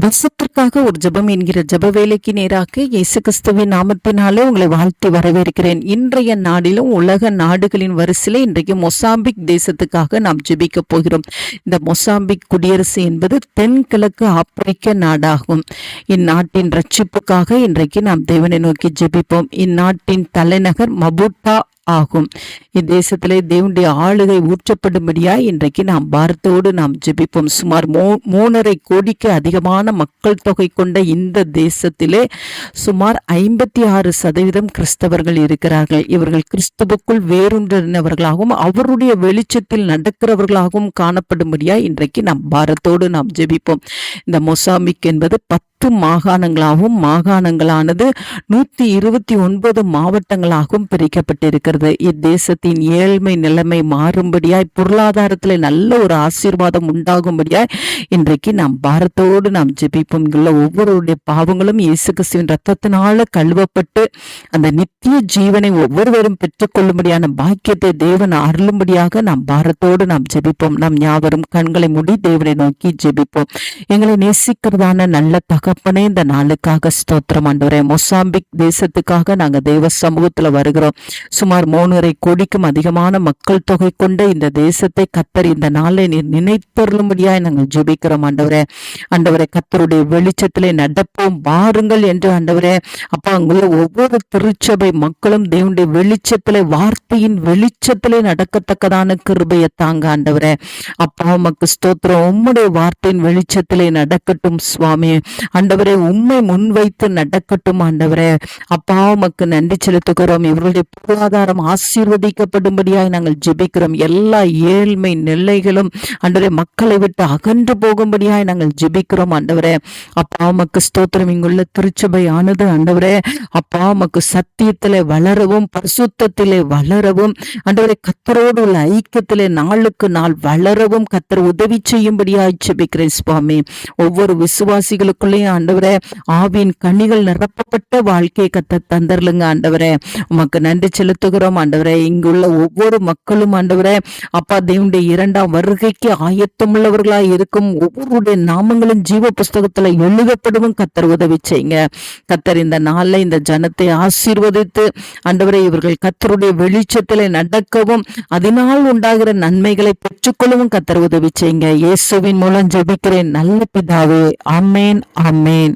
வசத்திற்காக ஒரு ஜெபம் என்கிற ஜப வேலைக்கு நேராக இயேசு கிறிஸ்துவின் நாமத்தினாலே உங்களை வாழ்த்தி வரவேற்கிறேன். இன்றைய நாடிலும் உலக நாடுகளின் வரிசையில இன்றைக்கு மொசாம்பிக் தேசத்துக்காக நாம் ஜெபிக்க போகிறோம். இந்த மொசாம்பிக் குடியரசு என்பது தென்கிழக்கு ஆப்பிரிக்க நாடாகும். இந்நாட்டின் ரட்சிப்புக்காக இன்றைக்கு நாம் தேவனை நோக்கி ஜெபிப்போம். இந்நாட்டின் தலைநகர் மபுட்டா ஆகும். இத்தேசத்திலே தேவனுடைய ஆளுகை ஊற்றப்படும்படியா இன்றைக்கு நாம் பாரத்தோடு நாம் ஜெபிப்போம். சுமார் மூ மூணரை கோடிக்கு அதிகமான மக்கள் தொகை கொண்ட இந்த தேசத்திலே சுமார் ஐம்பத்தி ஆறு சதவீதம் கிறிஸ்தவர்கள் இருக்கிறார்கள். இவர்கள் கிறிஸ்துவுக்குள் வேறுன்றவர்களாகவும் அவருடைய வெளிச்சத்தில் நடக்கிறவர்களாகவும் காணப்படும்படியா இன்றைக்கு நாம் பாரத்தோடு நாம் ஜெபிப்போம். இந்த மொசாமிக் என்பது பத்து மாகாணங்களாகவும் மாகாணங்களானது நூத்தி இருபத்தி ஒன்பது மாவட்டங்களாகவும் பிரிக்கப்பட்டிருக்கிறது. குடும்பத்தின் ஏழ்மை நிலைமை மாறும்படியாய் பொருளாதாரத்தில் நல்ல ஒரு ஆசீர்வாதம் உண்டாகும்படியாய் இன்றைக்கு நாம் பாரத்தோடு நாம் ஜெபிப்போம். உள்ள ஒவ்வொருடைய பாவங்களும் இயேசு கிறிஸ்துவின் ரத்தத்தினால கழுவப்பட்டு அந்த நித்திய ஜீவனை ஒவ்வொருவரும் பெற்றுக்கொள்ளும்படியான பாக்கியத்தை தேவன் அருளும்படியாக நாம் பாரத்தோடு நாம் ஜெபிப்போம். நாம் யாவரும் கண்களை மூடி தேவனை நோக்கி ஜெபிப்போம். எங்களை நேசிக்கிறதான நல்ல தகப்பனே இந்த நாளுக்காக ஸ்தோத்திரம் ஆண்டவரே. மொசாம்பிக் தேசத்துக்காக நாங்கள் தேவ சமூகத்தில் வருகிறோம். சுமார் மூணரை கோடிக்கும் அதிகமான மக்கள் தொகை கொண்ட இந்த தேசத்தை கத்தர் இந்த நாளை நீர் நினைத்தருளும்படியாய் நாங்கள் ஜெபிக்கிறோம் ஆண்டவரே. ஆண்டவரை கத்தருடைய வெளிச்சத்திலே நடப்போம் வாருங்கள் என்று ஆண்டவரே. அப்பா அங்குள்ள ஒவ்வொரு திருச்சபை மக்களும் தேவனுடைய வெளிச்சத்திலே வார்த்தையின் வெளிச்சத்திலே நடக்கத்தக்கதான கிருபையை தாங்க ஆண்டவரே. அப்பா உமக்கு ஸ்தோத்திரம். உம்முடைய வார்த்தையின் வெளிச்சத்திலே நடக்கட்டும் சுவாமி. ஆண்டவரே உண்மை முன்வைத்து நடக்கட்டும் ஆண்டவரே. அப்பா உமக்கு நன்றி செலுத்துகிறோம். இவருடைய பொருளாதாரம் ஆசீர்வதிக்க ஆசீர்வதிக்கப்படும்படியாய் நாங்கள் ஜெபிக்கிறோம். எல்லா ஏழ்மை நிலைகளும் அன்றவரே மக்களை விட்டு அகன்று போகும்படியாய் நாங்கள் ஜெபிக்கிறோம் ஆண்டவரே. அப்பா உமக்கு ஸ்தோத்திரம். இங்குள்ள திருச்சபை ஆனது ஆண்டவரே அப்பா உமக்கு சத்தியத்திலே வளரவும் பரிசுத்திலே வளரவும் ஆண்டவரே கத்தரோடு உள்ள ஐக்கியத்திலே நாளுக்கு நாள் வளரவும் கத்தர் உதவி செய்யும்படியாய் ஜெபிக்கிறேன் சுவாமி. ஒவ்வொரு விசுவாசிகளுக்குள்ளேயும் ஆண்டவரே ஆவியின் கனிகள் நிரப்பப்பட்ட வாழ்க்கையை கத்த தந்தர்லுங்க ஆண்டவரே. உமக்கு நன்றி செலுத்துகிறோம் ஆண்டவரே. இங்கு உள்ள ஒவ்வொரு மக்களும் ஆண்டவரே அப்பா தேவனுடைய இரண்டாம் வருகைக்கு ஆயத்தமுள்ளவர்களாய் இருக்கும் ஒவ்வொருடைய நாமங்களும் ஜீவ புஸ்தகத்துல எழுதப்படவும் கத்தர் உதவி செய்யுங்க. கத்தர் இந்த நாளில் இந்த ஜனத்தை ஆசீர்வதித்து ஆண்டவரே இவர்கள் கத்தருடைய வெளிச்சத்திலே நடக்கவும் அதனால் உண்டாகிற நன்மைகளை பெற்றுக்கொள்ளவும் கத்தர் உதவி செய்யுங்க. இயேசுவின் மூலம் ஜெபிக்கிறேன். நல்ல பிதாவே அம்மேன் அம்மேன்